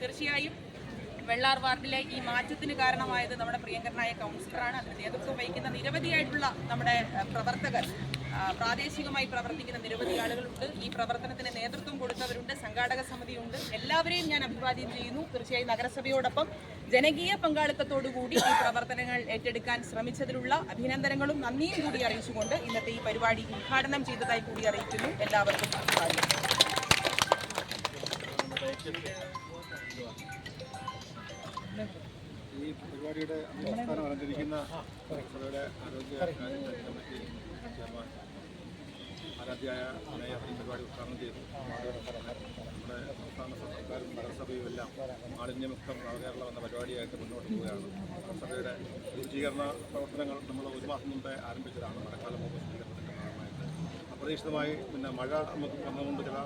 തീർച്ചയായും വെള്ളാർ വാർഡിലെ ഈ മാറ്റത്തിന് കാരണമായത് നമ്മുടെ പ്രിയങ്കരനായ കൗൺസിലറാണ്. അതിന് നേതൃത്വം വഹിക്കുന്ന നിരവധിയായിട്ടുള്ള നമ്മുടെ പ്രവർത്തകർ പ്രാദേശികമായി പ്രവർത്തിക്കുന്ന നിരവധി ആളുകളുണ്ട്. ഈ പ്രവർത്തനത്തിന് നേതൃത്വം കൊടുത്തവരുണ്ട് സംഘാടക സമിതിയുണ്ട്. എല്ലാവരെയും ഞാൻ അഭിവാദ്യം ചെയ്യുന്നു. തീർച്ചയായും നഗരസഭയോടൊപ്പം ജനകീയ പങ്കാളിത്തത്തോടുകൂടി ഈ പ്രവർത്തനങ്ങൾ ഏറ്റെടുക്കാൻ ശ്രമിച്ചതിലുള്ള അഭിനന്ദനങ്ങളും നന്ദിയും കൂടി അറിയിച്ചുകൊണ്ട് ഇന്നത്തെ ഈ പരിപാടി ഉദ്ഘാടനം ചെയ്തതായി കൂടി അറിയിക്കുന്നു. എല്ലാവർക്കും ഈ പരിപാടിയുടെ അവസാനം അലങ്കരിക്കുന്ന സഭയുടെ ആരോഗ്യ കമ്മിറ്റി ചെയർമാൻ ആരാധ്യായ മേയർ ഈ നമ്മുടെ സംസ്ഥാന സർക്കാരും നഗരസഭയും എല്ലാം മാലിന്യമുക്തം നവകേരളം എന്ന പരിപാടിയായിട്ട് മുന്നോട്ട് പോവുകയാണ്. നഗരസഭയുടെ ശുചീകരണ പ്രവർത്തനങ്ങൾ നമ്മൾ ഒരു മാസം മുമ്പേ ആരംഭിച്ചതാണ്. മഴക്കാലം മുമ്പ് അപ്രതീക്ഷിതമായി പിന്നെ മഴ നമുക്ക് വന്നതുകൊണ്ട് ചില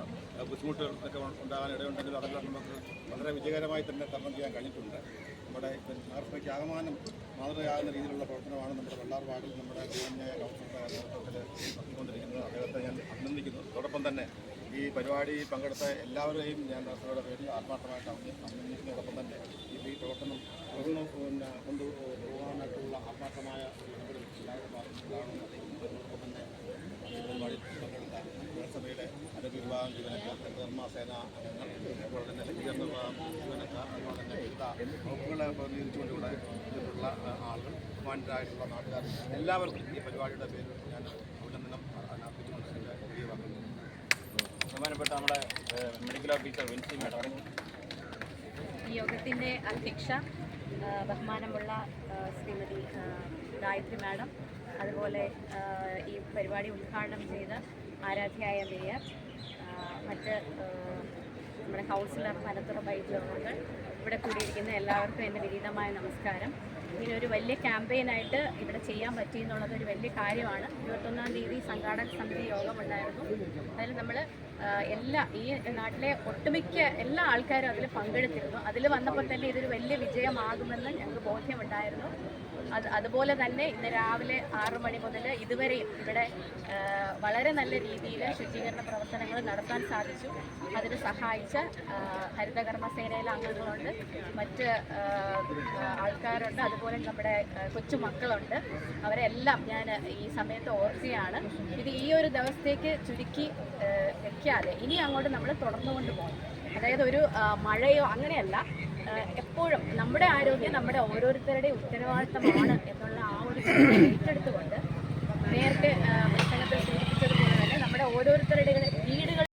ബുദ്ധിമുട്ടുകൾ ഒക്കെ ഉണ്ടാകാൻ ഇടയുണ്ടെങ്കിൽ അതെല്ലാം നമുക്ക് വളരെ വിജയകരമായി തന്നെ തരണം ചെയ്യാൻ കഴിഞ്ഞിട്ടുണ്ട്. നമ്മുടെ നഗരസഭയ്ക്ക് ആകമാനം മാതൃകയാകുന്ന രീതിയിലുള്ള പ്രവർത്തനമാണ് നമ്മുടെ വെള്ളാർ വാർഡിൽ നമ്മുടെ ഗവൺമെന്റ് കൗൺസിലറുടെ നടത്തിക്കൊണ്ടിരിക്കുന്നത്. അദ്ദേഹത്തെ ഞാൻ അഭിനന്ദിക്കുന്നു. അതോടൊപ്പം തന്നെ ഈ പരിപാടി പങ്കെടുത്ത എല്ലാവരെയും ഞാൻ അവരുടെ പേരിൽ ആത്മാർത്ഥമായിട്ട് അഭിന- അഭിനന്ദിക്കുന്നതോടൊപ്പം തന്നെ ഈ പ്രവർത്തനം തുടർന്ന് പിന്നെ കൊണ്ടു പോകാനായിട്ടുള്ള ആത്മാർത്ഥമായ നടപടികൾ എല്ലാവരുടെ ഭാഗത്തുനിന്നുണ്ടാകണമെന്ന് അറിയിക്കുന്നു അതോടൊപ്പം തന്നെ ഈ പരിപാടിയിൽ പങ്കെടുത്ത നഗരസഭയുടെ ആരോഗ്യ വിഭാഗം ജീവനക്കാർ ധർമ്മസേന അംഗങ്ങൾ അതുപോലെ തന്നെ ശുചീകരണ വിഭാഗം ജീവനക്കാർ അതുപോലെ തന്നെ വിവിധ വകുപ്പുകളെ പ്രതിനിധീകരിച്ചുകൊണ്ടുള്ള ഇതിലുള്ള ആളുകൾ ബഹുമാനരായിട്ടുള്ള നാട്ടുകാർ എല്ലാവർക്കും ഈ പരിപാടിയുടെ പേരിൽ ഞാൻ അഭിനന്ദനം അർപ്പിച്ചുകൊണ്ട് എന്റെ പുതിയ വാക്കുകൾ ബഹുമാനപ്പെട്ട നമ്മുടെ മെഡിക്കൽ ഓഫീസർ വിൻസി മാഡം യോഗത്തിന്റെ അധ്യക്ഷ ബഹുമാനമുള്ള ശ്രീമതി ഗായത്രി മാഡം അതുപോലെ ഈ പരിപാടി ഉദ്ഘാടനം ചെയ്ത ആരാധ്യയായ മേയർ മറ്റ് നമ്മുടെ കൗൺസിലർ മലത്തുറ ബൈജോറുകൾ ഇവിടെ കൂടിയിരിക്കുന്ന എല്ലാവർക്കും എന്റെ വിനീതമായ നമസ്കാരം. ഇങ്ങനെ ഒരു വലിയ ക്യാമ്പയിനായിട്ട് ഇവിടെ ചെയ്യാൻ പറ്റി എന്നുള്ളത് ഒരു വലിയ കാര്യമാണ്. ഇരുപത്തൊന്നാം തീയതി സംഘാടക സമിതി യോഗമുണ്ടായിരുന്നു അതിൽ നമ്മൾ എല്ലാ ഈ നാട്ടിലെ ഒട്ടുമിക്ക എല്ലാ ആൾക്കാരും അതിൽ പങ്കെടുത്തിരുന്നു. അതിൽ വന്നപ്പോൾ തന്നെ ഇതൊരു വലിയ വിജയമാകുമെന്ന് ഞങ്ങൾക്ക് ബോധ്യമുണ്ടായിരുന്നു. അത് അതുപോലെ തന്നെ ഇന്ന് രാവിലെ ആറു മണി മുതൽ ഇതുവരെയും ഇവിടെ വളരെ നല്ല രീതിയിൽ ശുചീകരണ പ്രവർത്തനങ്ങൾ നടത്താൻ സാധിച്ചു. അതിന് സഹായിച്ച ഹരിതകർമ്മ ഹരിതകർമ്മസേനയിലെ അംഗങ്ങളുണ്ട്. മറ്റ് ആൾക്കാരുണ്ട്. അതുപോലെ നമ്മുടെ കൊച്ചു കൊച്ചുമക്കളുണ്ട് അവരെല്ലാം ഞാൻ ഈ സമയത്ത് ഓർക്കുകയാണ് ഇത് ഈ ഒരു ദിവസത്തേക്ക് ചുരുക്കി വെക്കാതെ ഇനി അങ്ങോട്ട് നമ്മൾ തുടർന്നുകൊണ്ട് പോകണം അതായത് ഒരു മഴയോ അങ്ങനെയല്ല. എപ്പോഴും നമ്മുടെ ആരോഗ്യം നമ്മുടെ ഓരോരുത്തരുടെയും ഉത്തരവാദിത്തമാണ് എന്നുള്ള ആ ഒരു ചിന്ത